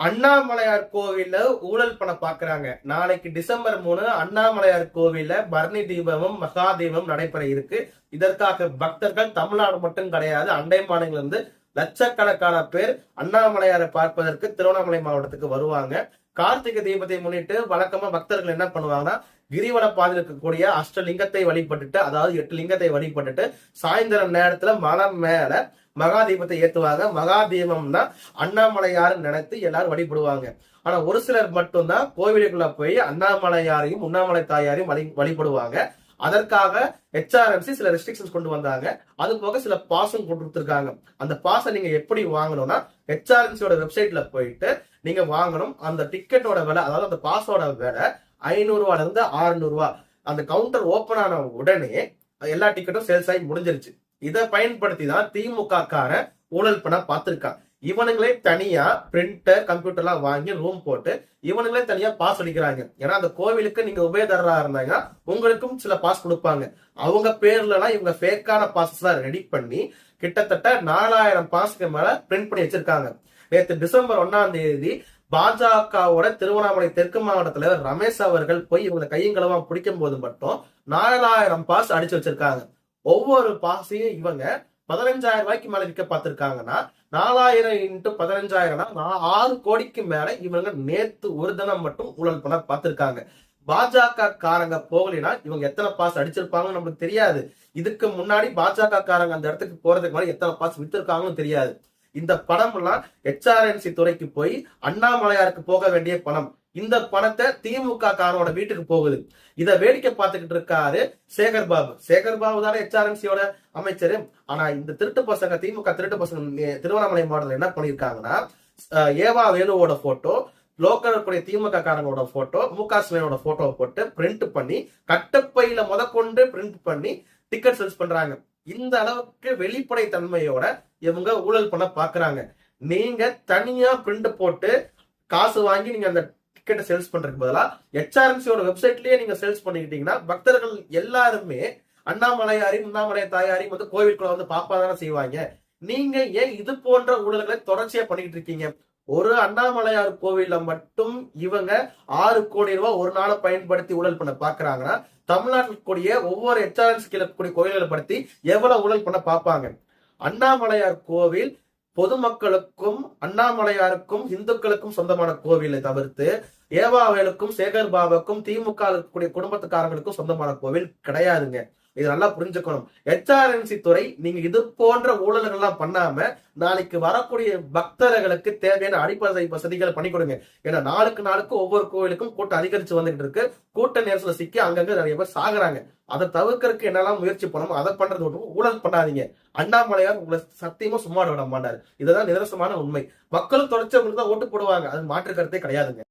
அண்ணாமலையார் கோவில்ல ஊழல் பணம் பாக்குறாங்க. நாளைக்கு டிசம்பர் மூணு அண்ணாமலையார் கோவில்ல பரணி தீபமும் மகாதீபம் நடைபெற இருக்கு. இதற்காக பக்தர்கள் தமிழ்நாடு மட்டும் கிடையாது அண்டை மாநிலங்கள் இருந்து லட்சக்கணக்கான பேர் அண்ணாமலையாரை பார்ப்பதற்கு திருவண்ணாமலை மாவட்டத்துக்கு வருவாங்க. கார்த்திகை தீபத்தை முன்னிட்டு வழக்கமா பக்தர்கள் என்ன பண்ணுவாங்கன்னா கிரிவல பாதையில் இருக்கக்கூடிய அஷ்டலிங்கத்தை வழிபட்டுட்டு அதாவது எட்டு லிங்கத்தை வழிபட்டுட்டு சாயந்தரம் நேரத்துல மலம் மேல மகாதீபத்தை ஏற்றுவாங்க ஏத்துவாங்க. மகா தீபம் தான் அண்ணாமலையார் நினைத்து எல்லாரும் வழிபடுவாங்க. ஆனா ஒரு சிலர் மட்டும்தான் கோவிலுக்குள்ள போய் அண்ணாமலையாரையும் உண்ணாமலை தாயாரையும் வழி வழிபடுவாங்க. அதற்காக ஹெச்ஆர்எம்சி சில ரெஸ்ட்ரிக்ஷன்ஸ் கொண்டு வந்தாங்க. அது போக சில பாஸும் கொண்டு கொடுத்துருக்காங்க. அந்த பாஸை நீங்க எப்படி வாங்கணும்னா ஹெச்ஆர்எம்சியோட வெப்சைட்ல போயிட்டு நீங்க வாங்கணும். அந்த டிக்கெட்டோட விலை அதாவது அந்த பாஸோட விலை ஐநூறு ரூபால இருந்து ஆறுநூறு அந்த கவுண்டர் ஓபன் ஆன உடனே எல்லா டிக்கெட்டும் சேல்ஸ் ஆகி முடிஞ்சிருச்சு. இதை பயன்படுத்தி தான் திமுக கார ஊழல் பண்ண பார்த்திருக்கான் இவனுங்களே தனியா பிரிண்டர் கம்ப்யூட்டர்லாம் வாங்கி ரூம் போட்டு இவனுங்களே தனியா பாஸ் அடிக்கிறாங்க. ஏன்னா அந்த கோவிலுக்கு நீங்க உபயதரா இருந்தாங்கன்னா உங்களுக்கும் சில பாஸ் கொடுப்பாங்க. அவங்க பேர்ல எல்லாம் இவங்க ஃபேக்கான பாஸ் ரெடி பண்ணி கிட்டத்தட்ட நாலாயிரம் பாஸ்க்கு மேல பிரிண்ட் பண்ணி வச்சிருக்காங்க. நேற்று டிசம்பர் ஒன்னாம் தேதி பாஜகவோட திருவண்ணாமலை தெற்கு மாவட்டத்துல ரமேஷ் அவர்கள் போய் இவங்களை கையங்களவா பிடிக்கும் போது மட்டும் நாலாயிரம் பாஸ் அடிச்சு வச்சிருக்காங்க. ஒவ்வொரு பாசையும் இவங்க பதினஞ்சாயிரம் ரூபாய்க்கு மேல விற்க பார்த்திருக்காங்கன்னா நாலாயிரம் இன்ட்டு பதினஞ்சாயிரம்னா ஆறு கோடிக்கு மேல இவங்க நேத்து ஒரு தினம் மட்டும் ஊழல் பண்ண பார்த்திருக்காங்க. பாஜக காரங்க போகலைன்னா இவங்க எத்தனை பாஸ் அடிச்சிருப்பாங்கன்னு நமக்கு தெரியாது. இதுக்கு முன்னாடி பாஜக காரங்க அந்த இடத்துக்கு போறதுக்கு முன்னாடி எத்தனை பாஸ் வித்திருக்காங்கன்னு தெரியாது. இந்த பணம் எல்லாம் ஹெச்ஆர்என்சி துறைக்கு போய் அண்ணாமலையாருக்கு போக வேண்டிய பணம். இந்த பணத்தை திமுக காரனோட வீட்டுக்கு போகுது. இத வேடிக்கை பார்த்துக்கிட்டு இருக்காரு சேகர் பாபு. சேகர் பாபு தானே ஹெச்ஆர்என்சியோட அமைச்சர். ஆனா இந்த திருட்டு பசங்க திமுக திருட்டு பசங்க திருவண்ணாமலை மாவட்டத்தில் என்ன பண்ணிருக்காங்கன்னா ஏவா வேலுவோட போட்டோ லோக்கல் இருக்கக்கூடிய திமுக காரங்களோட போட்டோ மு க ஸ்டாலினோட போட்டோவை போட்டு பிரிண்ட் பண்ணி கட்டப்பையில முதற்கொண்டு பிரிண்ட் பண்ணி டிக்கெட் சேல்ஸ் பண்றாங்க. இந்த அளவுக்கு வெளிப்படை தன்மையோட இவங்க ஊழல் பண்ண பாக்குறாங்க. நீங்க தனியா பிரிண்ட் போட்டு காசு வாங்கி நீங்க அந்த டிக்கெட்டை சேல்ஸ் பண்றதுக்கு பதிலா ஹெச்ஆர்எம்சியோட வெப்சைட்லயே நீங்க சேல்ஸ் பண்ணிக்கிட்டீங்கன்னா பக்தர்கள் எல்லாருமே அண்ணாமலையாரையும் உண்ணாமலை தாயாரையும் வந்து கோவிலுக்குள்ள வந்து பாப்பா தானே செய்வாங்க. நீங்க ஏன் இது போன்ற ஊழல்களை தொடர்ச்சியா பண்ணிட்டு இருக்கீங்க? ஒரு அண்ணாமலையார் கோவில்ல மட்டும் இவங்க ஆறு கோடி ரூபாய் ஒரு நாளை பயன்படுத்தி ஊழல் பண்ண பாக்குறாங்கன்னா தமிழ்நாட்டில் கூடிய ஒவ்வொரு ஹெச்ஆர்என்சி கூடிய கோயில்களை படுத்தி எவ்வளவு ஊழல் பண்ண பார்ப்பாங்க அண்ணாமலையார் கோவில் பொதுமக்களுக்கும் அண்ணாமலையாருக்கும் இந்துக்களுக்கும் சொந்தமான கோவிலை தவிர்த்து ஏவாவேலுக்கும் சேகர் பாபாவுக்கும் திமுக இருக்கக்கூடிய குடும்பத்துக்காரங்களுக்கும் சொந்தமான கோவில் கிடையாதுங்க. இது நல்லா புரிஞ்சுக்கணும். ஹெச்ஆர்என்சி துறை நீங்க இது போன்ற ஊழல்கள் எல்லாம் பண்ணாம நாளைக்கு வரக்கூடிய பக்தர்களுக்கு தேவையான அடிப்படை வசதிகளை பண்ணி கொடுங்க. ஏன்னா நாளுக்கு நாளுக்கு ஒவ்வொரு கோவிலுக்கும் கூட்டம் அதிகரிச்சு வந்துகிட்டு இருக்கு. கூட்ட நேரத்துல சிக்கி அங்கங்க நிறைய பேர் சாகுறாங்க. அதை தவிர்க்கறதுக்கு என்னெல்லாம் முயற்சி பண்ணணும் அதை பண்றது மட்டும் ஊழல் பண்ணாதீங்க. அண்ணாமலையார் உங்களை சத்தியமா சும்மா விட மாட்டாரு. இதுதான் நிதர்சனமான உண்மை. மக்களும் தொடர்ச்சி உங்களுக்கு தான் ஓட்டு போடுவாங்க. அது மாற்று கருத்தே கிடையாதுங்க.